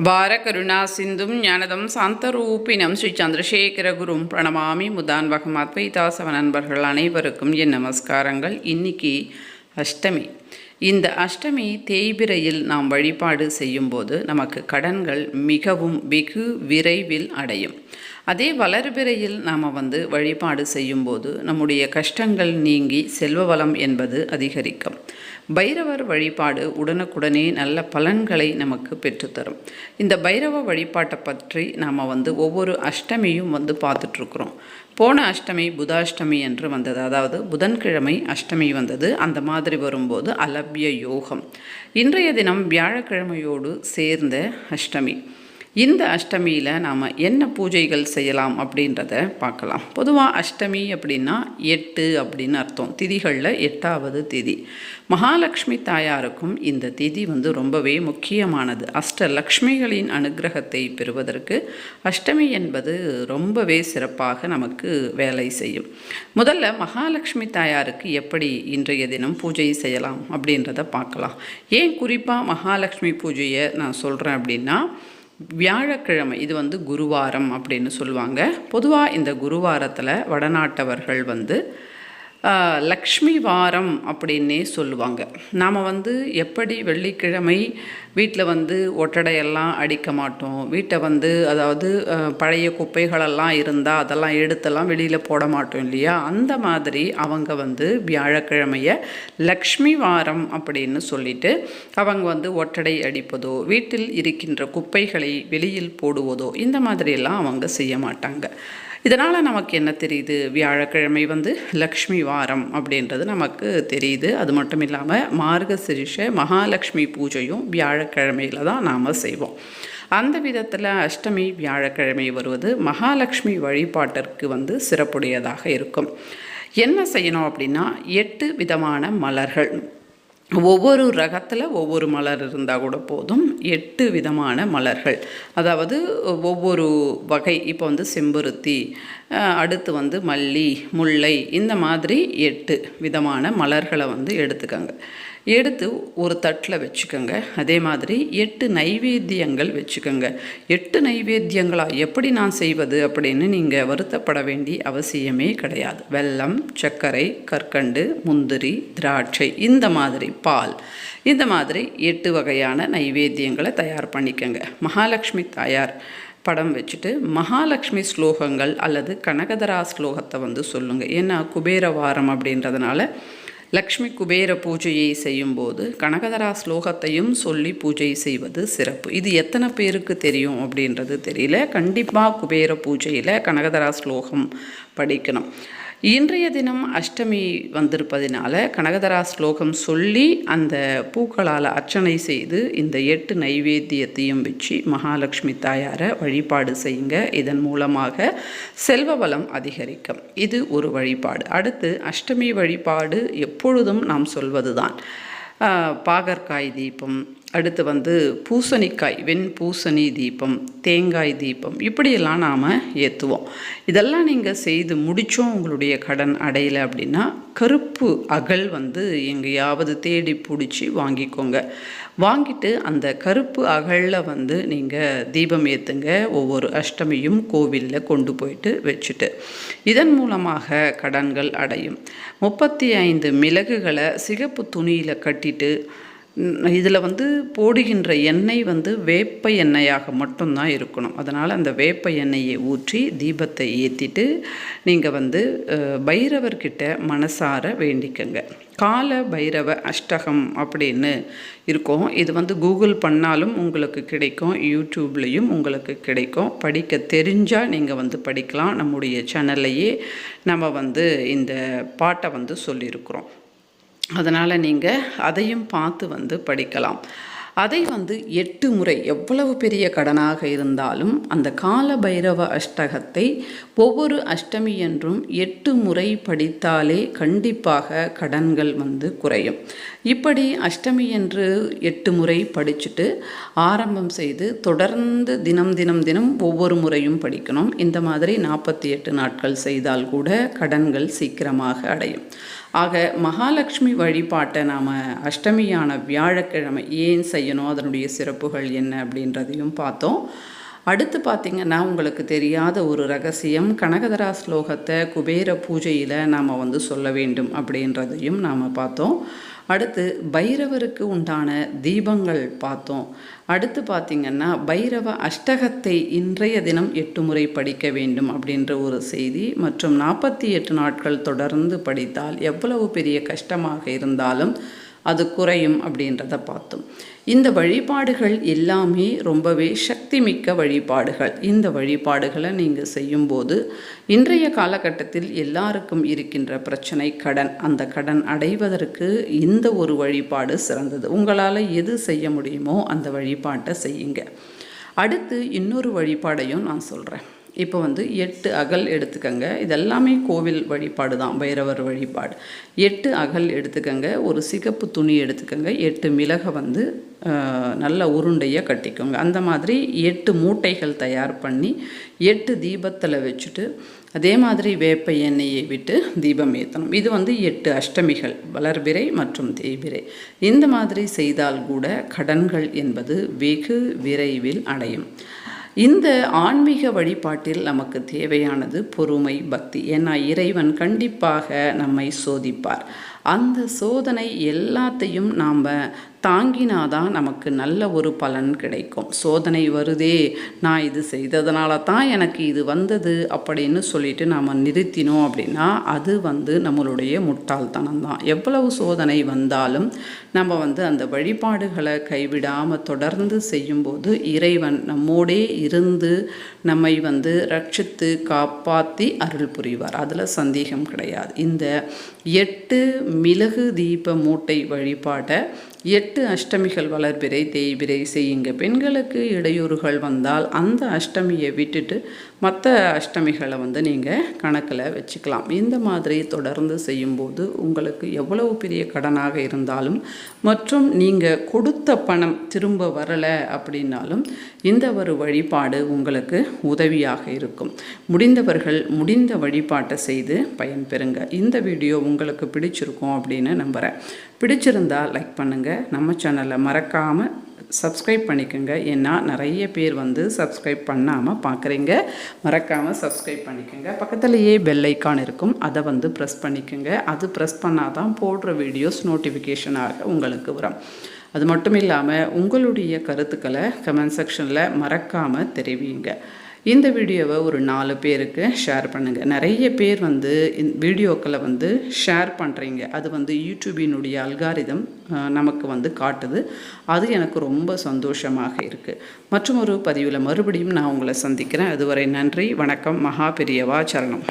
அபார கருணா சிந்தும் ஞானதம் சாந்தரூபினம் ஸ்ரீ சந்திரசேகர குரும் பிரணமாமி முதான்வகம் அத்வைதாசவ நண்பர்கள் அனைவருக்கும் என் நமஸ்காரங்கள். இன்னைக்கு அஷ்டமி. இந்த அஷ்டமி தேய்பிரையில் நாம் வழிபாடு செய்யும்போது நமக்கு கடன்கள் மிகவும் வெகு விரைவில் அடையும். அதே வளர்பிறையில் நாம் வந்து வழிபாடு செய்யும்போது நம்முடைய கஷ்டங்கள் நீங்கி செல்வ வளம் என்பது அதிகரிக்கும். பைரவர் வழிபாடு உடனுக்குடனே நல்ல பலன்களை நமக்கு பெற்றுத்தரும். இந்த பைரவ வழிபாட்டை பற்றி நாம் வந்து ஒவ்வொரு அஷ்டமியும் வந்து பார்த்துட்ருக்குறோம். போன அஷ்டமி புதாஷ்டமி என்று வந்தது. அதாவது புதன்கிழமை அஷ்டமி வந்தது. அந்த மாதிரி வரும்போது அலபிய யோகம். இன்றைய தினம் வியாழக்கிழமையோடு சேர்ந்த அஷ்டமி. இந்த அஷ்டமியில் நாம் என்ன பூஜைகள் செய்யலாம் அப்படின்றத பார்க்கலாம். பொதுவாக அஷ்டமி அப்படின்னா எட்டு அப்படின்னு அர்த்தம். திதிகளில் எட்டாவது திதி. மகாலட்சுமி தாயாருக்கும் இந்த திதி வந்து ரொம்பவே முக்கியமானது. அஷ்ட லக்ஷ்மிகளின் அனுகிரகத்தை பெறுவதற்கு அஷ்டமி என்பது ரொம்பவே சிறப்பாக நமக்கு வேலை செய்யும். முதல்ல மகாலட்சுமி தாயாருக்கு எப்படி இன்றைய தினம் பூஜை செய்யலாம் அப்படின்றத பார்க்கலாம். ஏன் குறிப்பாக மகாலட்சுமி பூஜையை நான் சொல்கிறேன் அப்படின்னா வியாழக்கிழமை இது வந்து குருவாரம் அப்படின்னு சொல்லுவாங்க. பொதுவாக இந்த குருவாரத்தில் வடநாட்டவர்கள் வந்து லக்ஷ்மி வாரம் அப்படின்னே சொல்லுவாங்க. நாம் வந்து எப்படி வெள்ளிக்கிழமை வீட்டில் வந்து ஒட்டடையெல்லாம் அடிக்க மாட்டோம். வீட்டை வந்து அதாவது பழைய குப்பைகளெல்லாம் இருந்தால் அதெல்லாம் எடுத்தெல்லாம் வெளியில் போட மாட்டோம் இல்லையா? அந்த மாதிரி அவங்க வந்து வியாழக்கிழமைய லக்ஷ்மி வாரம் அப்படின்னு சொல்லிட்டு அவங்க வந்து ஒட்டடை அடிப்பதோ வீட்டில் இருக்கின்ற குப்பைகளை வெளியில் போடுவதோ இந்த மாதிரியெல்லாம் அவங்க செய்ய மாட்டாங்க. இதனால் நமக்கு என்ன தெரியுது? வியாழக்கிழமை வந்து லக்ஷ்மி வாரம் அப்படின்றது நமக்கு தெரியுது. அது மட்டும் இல்லாமல் மார்கசிரிஷ மகாலட்சுமி பூஜையும் வியாழக்கிழமையில் தான் நாம் செய்வோம். அந்த விதத்தில் அஷ்டமி வியாழக்கிழமை வருவது மகாலட்சுமி வழிபாட்டிற்கு வந்து சிறப்புடையதாக இருக்கும். என்ன செய்யணும் அப்படின்னா எட்டு விதமான மலர்கள் ஒவ்வொரு ரகத்தில் ஒவ்வொரு மலர் இருந்தால் கூட போதும். எட்டு விதமான மலர்கள். அதாவது ஒவ்வொரு வகை இப்போ வந்து செம்பருத்தி அடுத்து வந்து மல்லி முல்லை இந்த மாதிரி எட்டு விதமான மலர்களை வந்து எடுத்துக்கோங்க. எடுத்து ஒரு தட்டில் வச்சுக்கோங்க. அதே மாதிரி எட்டு நைவேத்தியங்கள் வச்சுக்கோங்க. எட்டு நைவேத்தியங்களா? எப்படி நான் செய்வது அப்படின்னு நீங்கள் வருத்தப்பட வேண்டிய அவசியமே கிடையாது. வெல்லம் சர்க்கரை கற்கண்டு முந்திரி திராட்சை இந்த மாதிரி பால். இந்த மாதிரி எட்டு வகையான நைவேத்தியங்களை தயார் பண்ணிக்கோங்க. மகாலட்சுமி தாயார் படம் வச்சுட்டு மகாலட்சுமி ஸ்லோகங்கள் அல்லது கனகதரா ஸ்லோகத்தை வந்து சொல்லுங்கள் ஏன்னா குபேர வாரம் அப்படின்றதுனால லக்ஷ்மி குபேர பூஜையை செய்யும்போது கனகதரா ஸ்லோகத்தையும் சொல்லி பூஜை செய்வது சிறப்பு. இது எத்தனை பேருக்கு தெரியும் அப்படின்றது தெரியல. கண்டிப்பாக குபேர பூஜையில் கனகதரா ஸ்லோகம் படிக்கணும். இன்றைய தினம் அஷ்டமி வந்திருப்பதினால கனகதரா ஸ்லோகம் சொல்லி அந்த பூக்களால் அர்ச்சனை செய்து இந்த எட்டு நைவேத்தியத்தையும் வச்சு மகாலட்சுமி தாயாரை வழிபாடு செய்யுங்க. இதன் மூலமாக செல்வ வளம் அதிகரிக்கும். இது ஒரு வழிபாடு. அடுத்து அஷ்டமி வழிபாடு எப்பொழுதும் நாம் சொல்வதுதான். பாகற்காய் தீபம் அடுத்து வந்து பூசணிக்காய் வெண் பூசணி தீபம் தேங்காய் தீபம் இப்படியெல்லாம் நாம் ஏற்றுவோம் இதெல்லாம் நீங்கள் செய்து முடித்தோம் உங்களுடைய கடன் அடையலை அப்படின்னா கருப்பு அகல் வந்து எங்கேயாவது தேடி பிடிச்சி வாங்கிக்கோங்க. வாங்கிட்டு அந்த கருப்பு அகலில் வந்து நீங்கள் தீபம் ஏற்றுங்க ஒவ்வொரு அஷ்டமியும் கோவிலில் கொண்டு போயிட்டு வச்சுட்டு. இதன் மூலமாக கடன்கள் அடையும். முப்பத்தி ஐந்து மிளகுகளை சிகப்பு துணியில் கட்டிட்டு இதில் வந்து போடுகின்ற எண்ணெய் வந்து வேப்ப எண்ணெயாக மட்டும்தான் இருக்கணும். அதனால் அந்த வேப்ப எண்ணெயை ஊற்றி தீபத்தை ஏற்றிட்டு நீங்கள் வந்து பைரவர்கிட்ட மனசார வேண்டிக்கங்க. கால பைரவ அஷ்டகம் அப்படின்னு இருக்கும். இது வந்து கூகுள் பண்ணாலும் உங்களுக்கு கிடைக்கும். யூடியூப்லேயும் உங்களுக்கு கிடைக்கும். படிக்க தெரிஞ்சால் நீங்கள் வந்து படிக்கலாம். நம்முடைய சேனல்லையே நம்ம வந்து இந்த பாட்டை வந்து சொல்லியிருக்கிறோம் அதனால் நீங்கள் அதையும் பார்த்து வந்து படிக்கலாம். அதை வந்து எட்டு முறை எவ்வளவு பெரிய கடனாக இருந்தாலும் அந்த கால பைரவ அஷ்டகத்தை ஒவ்வொரு அஷ்டமி என்றும் எட்டு முறை படித்தாலே கண்டிப்பாக கடன்கள் வந்து குறையும். இப்படி அஷ்டமி என்று எட்டு முறை படிச்சுட்டு ஆரம்பம் செய்து தொடர்ந்து தினம் தினம் தினம் ஒவ்வொரு முறையும் படிக்கணும். இந்த மாதிரி நாற்பத்தி எட்டு நாட்கள் செய்தால் கூட கடன்கள் சீக்கிரமாக அடையும். ஆக மகாலட்சுமி வழிபாட்டை நாம் அஷ்டமியான வியாழக்கிழமை ஏன் செய்யணும்? அதனுடைய சிறப்புகள் என்ன அப்படின்றதையும் பார்த்தோம். அடுத்து பார்த்திங்கன்னா உங்களுக்கு தெரியாத ஒரு ரகசியம் கனகதரா ஸ்லோகத்தை குபேர பூஜையில் நாம் வந்து சொல்ல வேண்டும் அப்படின்றதையும் நாம் பார்த்தோம். அடுத்து பைரவருக்கு உண்டான தீபங்கள் பார்த்தோம். அடுத்து பார்த்திங்கன்னா பைரவ அஷ்டகத்தை இன்றைய தினம் எட்டு முறை படிக்க வேண்டும் அப்படின்ற ஒரு செய்தி மற்றும் நாற்பத்தி எட்டு நாட்கள் தொடர்ந்து படித்தால் எவ்வளவு பெரிய கஷ்டமாக இருந்தாலும் அது குறையும் அப்படின்றத பார்த்தோம். இந்த வழிபாடுகள் எல்லாமே ரொம்பவே சக்தி மிக்க வழிபாடுகள். இந்த வழிபாடுகளை நீங்கள் செய்யும்போது இன்றைய காலகட்டத்தில் எல்லாருக்கும் இருக்கின்ற பிரச்சனை கடன். அந்த கடன் அடைவதற்கு இந்த ஒரு வழிபாடு சிறந்தது. உங்களால் எது செய்ய முடியுமோ அந்த வழிபாட்டை செய்யுங்க. அடுத்து இன்னொரு வழிபாடையும் நான் சொல்கிறேன் இப்போ வந்து எட்டு அகல் எடுத்துக்கங்க. இதெல்லாமே கோவில் வழிபாடு தான் பைரவர் வழிபாடு. எட்டு அகல் எடுத்துக்கங்க ஒரு சிகப்பு துணி எடுத்துக்கங்க எட்டு மிளகை வந்து நல்ல உருண்டையாக கட்டிக்கோங்க. அந்த மாதிரி எட்டு மூட்டைகள் தயார் பண்ணி எட்டு தீபத்தில் வச்சுட்டு அதே மாதிரி வேப்ப எண்ணெயை விட்டு தீபம் ஏற்றணும் இது வந்து எட்டு அஷ்டமிகள் வளர்பிறை மற்றும் தேய்பிறை. இந்த மாதிரி செய்தால் கூட கடன்கள் என்பது வெகு விரைவில் அடையும். இந்த ஆன்மீக வழிபாட்டில் நமக்கு தேவையானது பொறுமை பக்தி. ஏன்னா இறைவன் கண்டிப்பாக நம்மை சோதிப்பார். அந்த சோதனை எல்லாத்தையும் நாம் தாங்கினாதான் நமக்கு நல்ல ஒரு பலன் கிடைக்கும். சோதனை வருதே நான் இது செய்ததுனால தான் எனக்கு இது வந்தது அப்படின்னு சொல்லிட்டு நாம் நிறுத்தினோம் அப்படின்னா அது வந்து நம்மளுடைய முட்டாள்தனம் தான். எவ்வளவு சோதனை வந்தாலும் நம்ம வந்து அந்த வழிபாடுகளை கைவிடாமல் தொடர்ந்து செய்யும்போது இறைவன் நம்மோடே இருந்து நம்மை வந்து ரட்சித்து காப்பாற்றி அருள் புரிவார். அதில் சந்தேகம் கிடையாது. இந்த எட்டு மிளகு தீப மூட்டை வழிபாட்டை எட்டு அஷ்டமிகள் வளர்பிறை தேய்பிறை செய்யுங்க. பெண்களுக்கு இடையூறுகள் வந்தால் அந்த அஷ்டமியை விட்டுட்டு மற்ற அஷ்டமிகளை வந்து நீங்கள் கணக்கில் வச்சுக்கலாம். இந்த மாதிரி தொடர்ந்து செய்யும்போது உங்களுக்கு எவ்வளவு பெரிய கடனாக இருந்தாலும் மற்றும் நீங்கள் கொடுத்த பணம் திரும்ப வரலை அப்படின்னாலும் இந்த ஒரு வழிபாடு உங்களுக்கு உதவியாக இருக்கும். முடிந்தவர்கள் முடிந்த வழிபாட்டை செய்து பயன்பெறுங்க. இந்த வீடியோ உங்களுக்கு பிடிச்சிருக்கும் அப்படின்னு நம்புகிறேன் பிடிச்சிருந்தால் லைக் பண்ணுங்கள் நம்ம சேனலை மறக்காமல் சப்ஸ்கிரைப் பண்ணிக்கோங்க. ஏன்னா நிறைய பேர் வந்து சப்ஸ்கிரைப் பண்ணாமல் பார்க்குறீங்க மறக்காமல் சப்ஸ்கிரைப் பண்ணிக்கோங்க. பக்கத்துலேயே பெல் ஐக்கான் இருக்கும். அதை வந்து ப்ரெஸ் பண்ணிக்கோங்க. அது ப்ரெஸ் பண்ணால் தான் போடுற வீடியோஸ் நோட்டிஃபிகேஷனாக உங்களுக்கு வரும். அது மட்டும் இல்லாமல் உங்களுடைய கருத்துக்களை கமெண்ட் செக்ஷனில் மறக்காமல் தெரிவிங்க. இந்த வீடியோவை ஒரு நாலு பேருக்கு ஷேர் பண்ணுங்கள் நிறைய பேர் வந்து வீடியோக்களை வந்து ஷேர் பண்ணுறீங்க அது வந்து யூடியூபினுடைய அல்காரிதம் நமக்கு வந்து காட்டுது. அது எனக்கு ரொம்ப சந்தோஷமாக இருக்குது மற்றும் ஒரு பதிவில் மறுபடியும் நான் உங்களை சந்திக்கிறேன். அதுவரை நன்றி வணக்கம் மகா பெரியவா சரணம்.